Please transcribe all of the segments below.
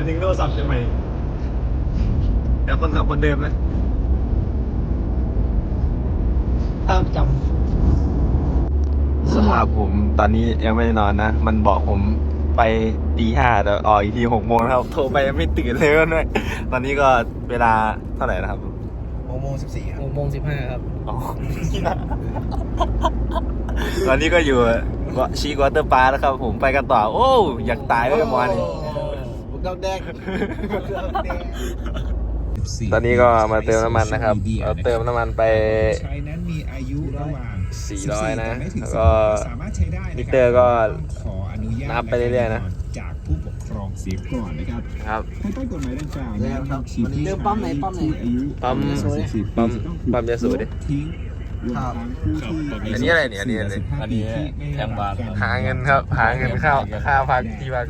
จะทิ้งโทรศัพท์ใช่ไหมแต่คนขับคนเดิมนะภาพจำสภาพผมตอนนี้ยังไม่ได้นอนนะ มันบอกผมไปตีห้าแต่ออกอีกทีหกโมงนะครับ โทรไปยังไม่ตื่นเลยด้วยตอนนี้ก็เวลาเท่าไหร่นะครับหกโมงสิบสี่ครับหกโมงสิบห้าครับอ๋อตอนนี้ก็อยู่ชีกวอเตอร์ปาร์นะครับ ผมไปกันต่อ โอ้ อยากตายเลยเมื่อวาน นี้บุกดอกแดงตอนนี้ก็มาเติมน้ำมันนะครับเราเติมน้ำมันไป ใช้นั้นมีอายุระหว่าง400 นะไม่ถึงแล้วก็สามารถใช้ได้นะคบมิเตอร์ก็ขออนุญาตนับไปเรื่อยๆนะจากผู้ปกครองเสียก่อนนะครับครับภายใต้กฎหมายดังกล่าวเริ่มครับชีพที่เริ่มปั๊มไหนปั๊มไหนอายุปั๊ม40ปั๊มจะต้องถูกปั๊มยาสูบดิทิ้งรวมทั้งผู้ที่อันนี้อะไรเนี่ยอันนี้อะไร45อันนี้ปีที่ไม่แทงบาทรับกหาเงินครับ หาเงินเข้าค่าพักที่พัก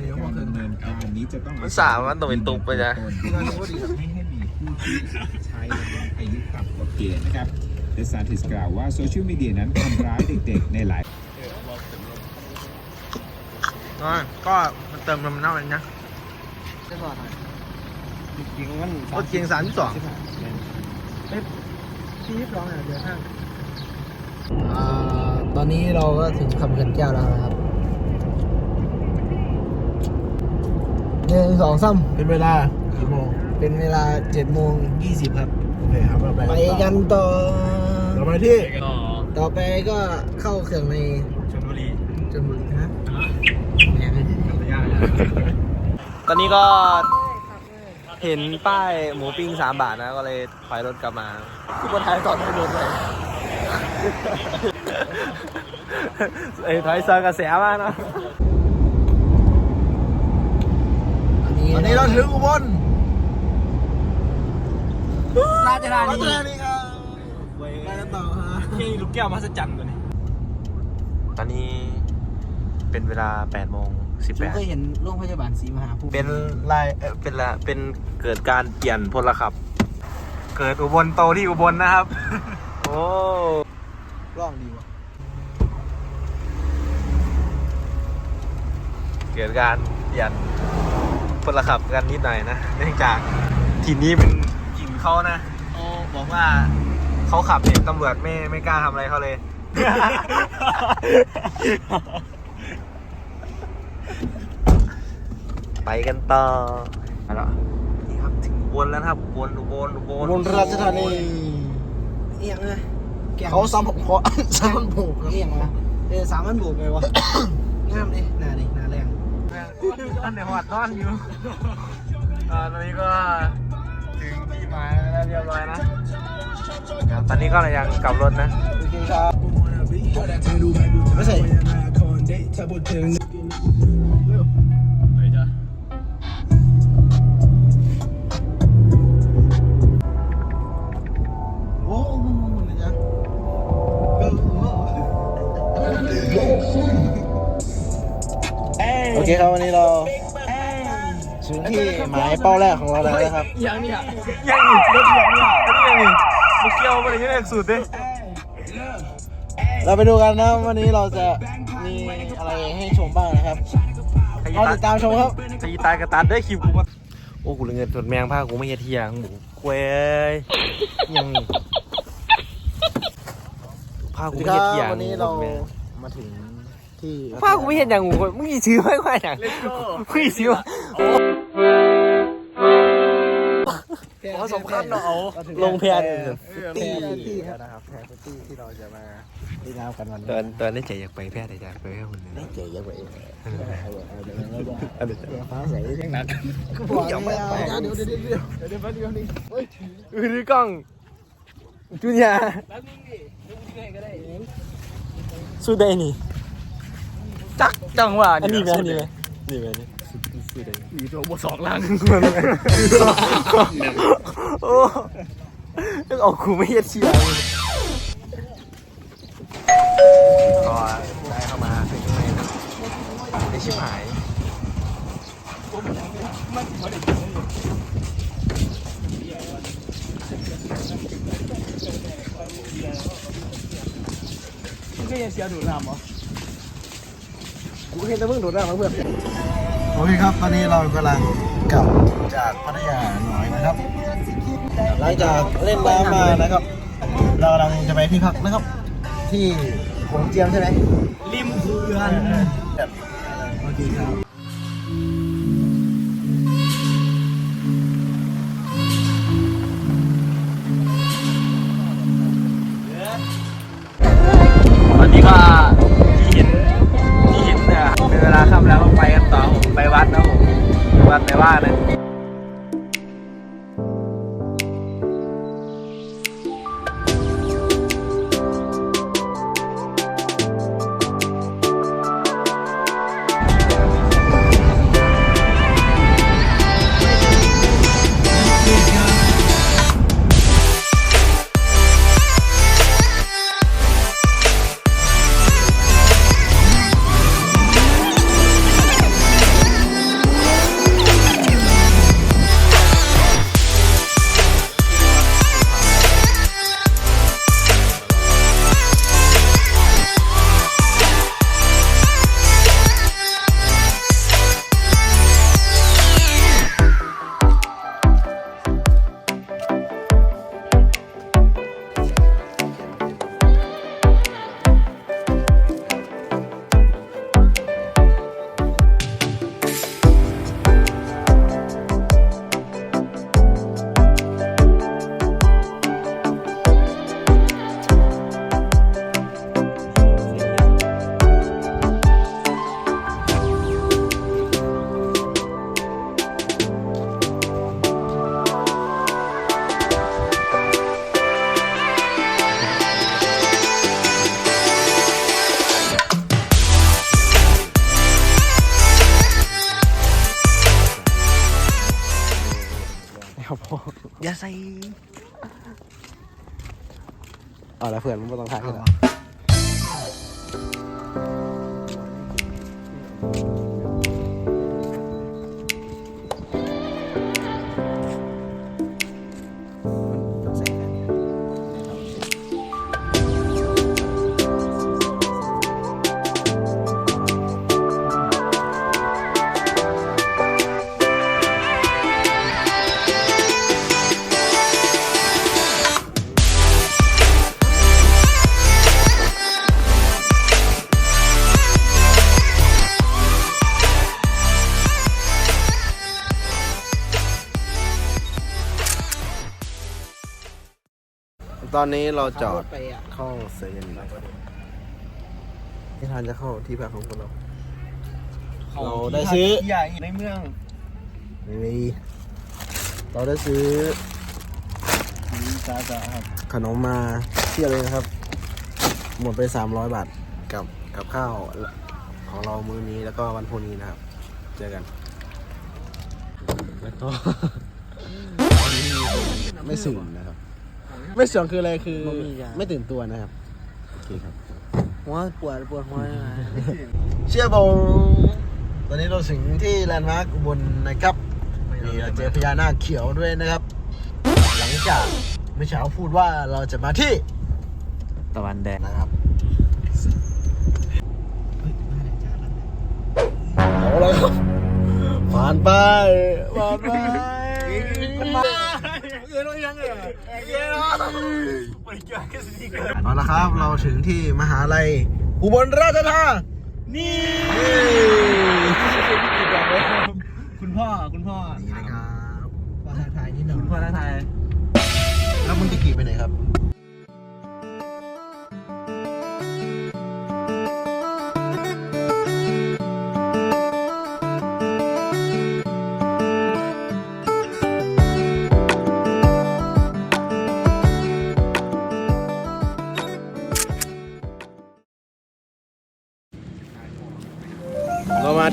จะต้องมันสามวันต้องเป็นตุ๊บไปจ้ะไม่ให้มีผู้ที่ใช้อายุต่ำกว่าเกณฑ์นะครับเดซานติสกล่าวว่าโซเชียลมีเดียนั้นทำร้ายเด็กๆในหลาย ก็มันเติมน้ำมันน้ำมันนะได้ก่อนหน่อยจริงมันรถเกียงสามที่สองชีวิตร้องอะเดี๋ยวห้าง อ่าตอนนี้เราก็ถึงคำเขื่อนแก้วแล้วนะครับ หนึ่งสองสามเป็นเวลากี่โมงเป็นเวลาเจ็ดโมงยี่สิบครับ โอเคครับเราไปไปกันต่อ เราไปที่ต่อไปก็เข้าเขื่อนในชลบุรีชลบุรีฮะตอนนี้ก็เห็นป้ายหมูปิ้งสามบาทนะ ก็เลยถอยรถกลับมาคือคนไทยต่อถนนเลยเอ้ยถอยซอยกระแสมากนะอันนี้ตอน นี้เราถึงอุบลราชธารันีชธานีครับไปกันต่อฮะที่ลูกแก้วมาสจันตัวนี้ ตอนนี้เป็นเวลา8โมงผมเคยเห็นโรงพยาบาลศรีมหาโพธิ์เป็นลายเอ่อเป็นละเป็นเกิดการเปลี่ยนพลขับ เกิดอุบลโตที่อุบลนะครับ โอ้ร่องดีวะเกิดการเปลี่ยน พลขับกันนิดหน่อยนะเนื่องจากทีนี้เป็นถิ่นเขานะเขาบอกว่าเขาขับเนี่ยตำรวจไม่ไม่กล้าทำอะไรเขาเลย ไปกันต่อมาแล้วนี่ครับถึงอุบลแล้วนะครับอุบลอุบลอุบลอุบลราชธานีเอียงนะแก้วเขาซ้ำผมขอซ้ำผมผูกครับเอียงนะเออสามพันบวกไงวะงามดิหน้าดิหน้า แรงอันเดี๋ยวหอดนอนอยู่อ่าตอนนี้ก็ถึงที่หมายแล้วเรียบร้อยนะ ตอนนี้ก็ยังกลับรถนะโอเคครับไม่ใช่ เป้าแรกของเราแล้วนะครับ ยังเนี่ยยังอีกรถยังนี่อันนี้ยังอีกมาเกี่ยวมาเลยยังสุดเลยเราไปดูกันนะวันนี้เราจะมีอะไรให้ชมบ้างนะครับเอาติดตามชมครับตีตายกระตันได้คิวกูมาโอ้กูเลยเงินจดแมงผ้ากูไม่เฮ็ดเทียงหมูควยยังผ้ากูไม่เฮ็รัดเทียงวันนี้เรามาถึงที่ผ้ากูไม่เฮ็ดอย่างงูมึงอีซื้อไม่ค่อยอย่างมึงอีซื้อ ผสมคันเนาะเอาลงแพนตี้ที่นะครับแพรฟุตตี้ที่เราจะมาดีน้ำกันวันตนี้อนตอนนี้ใจอยากไปแพทย์แต่อยากไปแค่คนนึงเจ๋ยยังไงเองเดี๋ยวเราจะอันนี้เดี๋ยวฟ้าใสเช่นนั้นก็บอกอย่าไม่เอาเดี๋ยวเดี๋ยวเดี๋ยวเดี๋ยวเดี๋ยวเดี๋ยวนี่อือรือกล้องจุนยาสู้ได้นี่จักจังหวะอันนี้ไหมอันนี้ไหมนี่ไหมนี่ สู้ได้มีตัวบทสองลังโอ้ต้องเอาคูไม่เฮ็ดเชียร์ก็ได้เข้ามาถึงข้างในนะไอชิบหายก็ยังเสียดูดน้ำเหรอกูเห็นแต่เพิ่งโดดได้มาเพื่อนโอเคครับตอนนี้เรากำลังกลับจากพัทยาหน่อยนะครับ หลังจากเล่นน้ำมานะครับ เรากำลังจะไปที่พักนะครับ ที่โขงเจียมใช่ไหมริมเขื่อนแบบโอเคครับ วัดนะผมวัดในว่านะ อนนี้เราจอดเข้าเซเว่นที่ทานจะเข้าที่พักของพวกเรา เราได้ซื้อใหญ่ในเมืองนี่เราได้ซื้อจ้าจ้าครับขนมมาเที่ยวเลยนะครับ หมดไป 300 บาทกับกับข้าวของเรามื้อนี้แล้วก็วันพรุ่งนี้นะครับ เจอกันแล้วก็ไม่สุ่มนะครับ ไม่สุ่มคืออะไรคือไม่ตื่นตัวนะครับโอเคครับ หัวปวดปวดหัวเลยนะเชื่อบงตอนนี้เราถึงที่แลนด์มาร์คอุบลนะครับนี่เราเจอพญานาคเขียวด้วยนะครับ หลังจากเมื่อเช้าพูดว่าเราจะมาที่ตะวันแดงนะครับเอาเลยครับผ่านไปผ่านไป เอาละครับเราถึงที่มหาลัยอุบลราชธานีคุณพ่อคุณพ่อนี่นะครับภาษาไทยนิดหน่อยคุณพ่อไทยแล้วมึงจะขี่ไปไหนครับ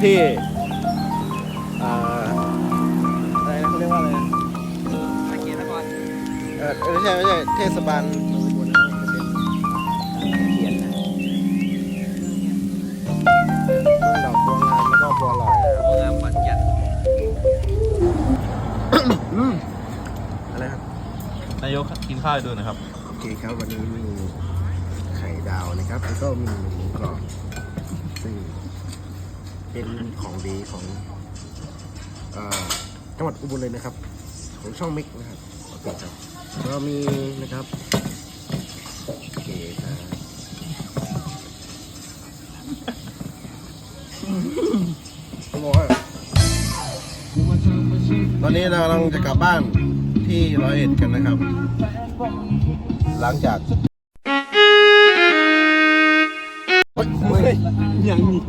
ที่อะไรนะเขาเรียกว่าอะไรนะตะเกียบตะกอนเออไม่ใช่ไม่ใช่เทศบาลมืองอุบลนะครับจะเป็นเทียนนะเมืองดอกบัวงามแล้วก็บัวลอยนะครับโรงงานปัดยันอะไรครับนายกกินข้าวให้ดูนะครับ โอเคครับวันนี้มีไข่ดาวนะครับ แล้วก็มีหมูกรอบซึ่ง เป็นของดีของเอ่อจังหวัดอุบลเลยนะครับ ของช่องมิกนะครับโอเคครับเรามีนะครับโอเคครับตอนนี้เรากำลังจะกลับบ้านที่ร้อยเอ็ดกันนะครับ หลังจาก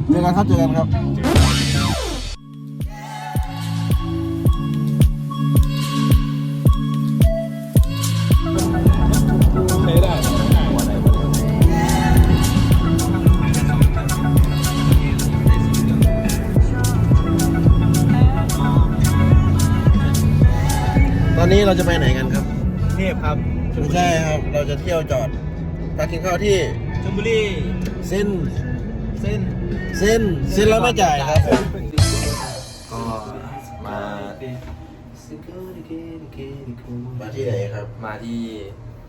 เจอกันครับเจอกันครับตอนนี้เราจะไปไหนกันครับเทพครับไม่ใช่ครับ เราจะเที่ยวจอดพักกินข้าวที่ชลบุรีเส้นเส้น เส้นเส้นเราไม่จ่ายครับผมก็มา มาที่ไหนครับมาที่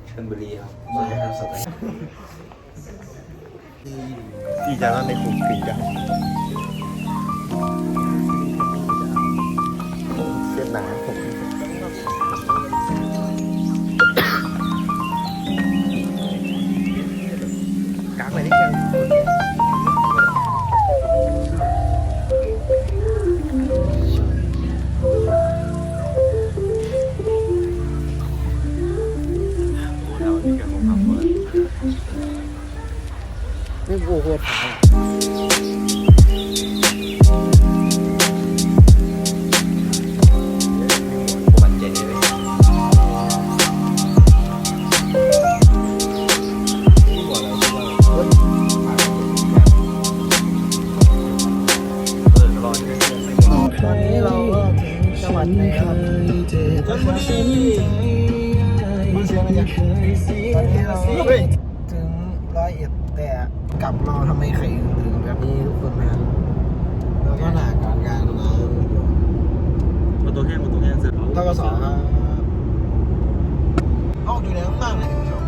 ชลบุรีครับใช่ครับสมัยที่จะนั่นในกลุ่มกรีกั วัสดีคมับท่านผู้ชมผู้ชมนะตอนนี้เราถึงร้อยเอ็ดแต่กลับมาทำไมใครถึงแบบนี้ทุกคนนะเราก็หนักก่อนการเราประตูแห้งประตูแห้งเสร็จแล้วก็สองครับเอาอยู่ในหนองบ้างเลย